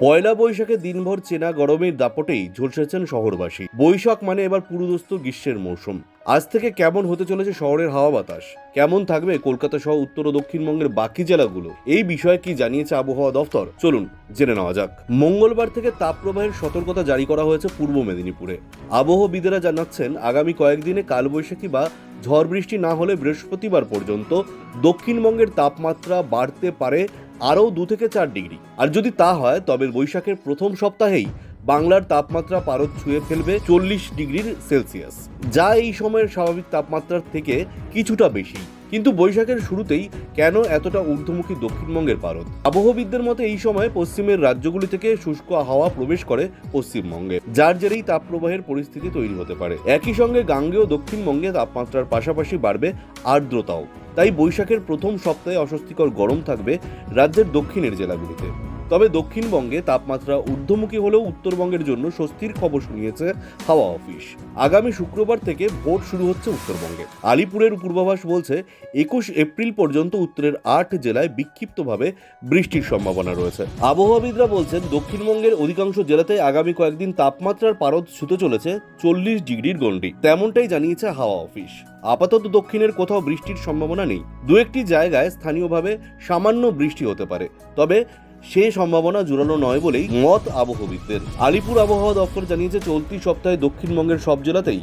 পয়লা বৈশাখে দিনভর চেনা গরমের দাপটেই ঝলসেছেন শহরবাসী। বৈশাখ মানে এবার পুরুদস্ত গ্রীষ্মের মৌসুম। আজ থেকে কেমন হতে চলেছে শহরের হাওয়া বাতাস? কেমন থাকবে কলকাতা সহ উত্তর ও দক্ষিণবঙ্গের বাকি জেলাগুলো? এই বিষয়ে কি জানিয়েছে আবহাওয়া দফতর? চলুন, জেনে নেওয়া যাক। মঙ্গলবার থেকে তাপপ্রবাহের সতর্কতা জারি করা হয়েছে পূর্ব মেদিনীপুরে। আবহবিদেরা জানাচ্ছেন, আগামী কয়েকদিনে কালবৈশাখী বা ঝড় বৃষ্টি না হলে বৃহস্পতিবার পর্যন্ত দক্ষিণবঙ্গের তাপমাত্রা বাড়তে পারে আরও দু থেকে চার ডিগ্রি। আর যদি তা হয়, তবে বৈশাখের প্রথম সপ্তাহেই বাংলার তাপমাত্রা পারদ ছুঁয়ে ফেলবে চল্লিশ ডিগ্রির সেলসিয়াস। যা এই সময়ের স্বাভাবিক তাপমাত্রার থেকে কিছুটা বেশি। কিন্তু বৈশাখের শুরুতেই কেন এতটা ঊর্ধ্বমুখী দক্ষিণবঙ্গের পারদ? আবহবিদদের মতে এই সময় পশ্চিমের রাজ্যগুলি থেকে শুষ্ক হাওয়া প্রবেশ করে পশ্চিমবঙ্গে, যার জেরেই তাপপ্রবাহের পরিস্থিতি তৈরি হতে পারে। একই সঙ্গে গাঙ্গেয় দক্ষিণবঙ্গে তাপমাত্রার পাশাপাশি বাড়বে আর্দ্রতাও। তাই বৈশাখের প্রথম সপ্তাহে অস্বস্তিকর গরম থাকবে রাজ্যের দক্ষিণের জেলাগুলিতে। তবে দক্ষিণবঙ্গে তাপমাত্রা ঊর্ধ্বমুখী হলেও উত্তরবঙ্গের জন্য স্বস্তির খবর শুনিয়েছে হাওয়া অফিস। আগামী শুক্রবার থেকে ভোট শুরু হচ্ছে উত্তরবঙ্গে। আলিপুরের পূর্বাভাস বলছে, একুশ এপ্রিল পর্যন্ত উত্তরের আট জেলায় বিক্ষিপ্তভাবে বৃষ্টির সম্ভাবনা রয়েছে। আবহাওয়াবিদরা বলছেন, দক্ষিণবঙ্গের অধিকাংশ জেলাতে আগামী কয়েকদিন তাপমাত্রার পারদ ছুতে চলেছে চল্লিশ ডিগ্রির গণ্ডি। তেমনটাই জানিয়েছে হাওয়া অফিস। আপাতত দক্ষিণের কোথাও বৃষ্টির সম্ভাবনা নেই। দু একটি জায়গায় স্থানীয়ভাবে সামান্য বৃষ্টি হতে পারে। তবে সে সম্ভাবনা জোরালো নয় বলেই মত আবহবিদদের। আলিপুর আবহাওয়া দপ্তর জানিয়েছে, চলতি সপ্তাহে দক্ষিণবঙ্গের সব জেলাতেই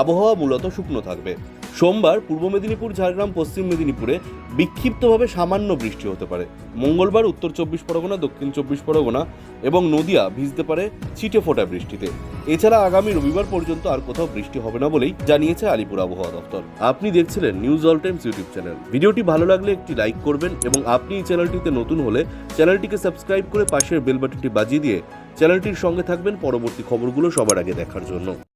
আবহাওয়া মূলত শুকনো থাকবে। সোমবার পূর্ব মেদিনীপুর, ঝাড়গ্রাম, পশ্চিম মেদিনীপুরে বিক্ষিপ্তভাবে সামান্য বৃষ্টি হতে পারে। মঙ্গলবার উত্তর চব্বিশ পরগনা, দক্ষিণ চব্বিশ পরগনা এবং নদিয়া ভিজতে পারে ছিটে ফোটা বৃষ্টিতে। এছাড়া আগামী রবিবার পর্যন্ত আর কোথাও বৃষ্টি হবে না বলেই জানিয়েছে আলিপুর আবহাওয়া দপ্তর। আপনি দেখছিলেন news all times YouTube channel ভিডিওটি ভালো লাগলে একটি লাইক করবেন এবং আপনি এই চ্যানেলটিতে নতুন হলে চ্যানেলটিকে সাবস্ক্রাইব করে পাশের বেল বাটনটি বাজিয়ে দিয়ে চ্যানেলটির সঙ্গে থাকবেন পরবর্তী খবরগুলো সবার আগে দেখার জন্য।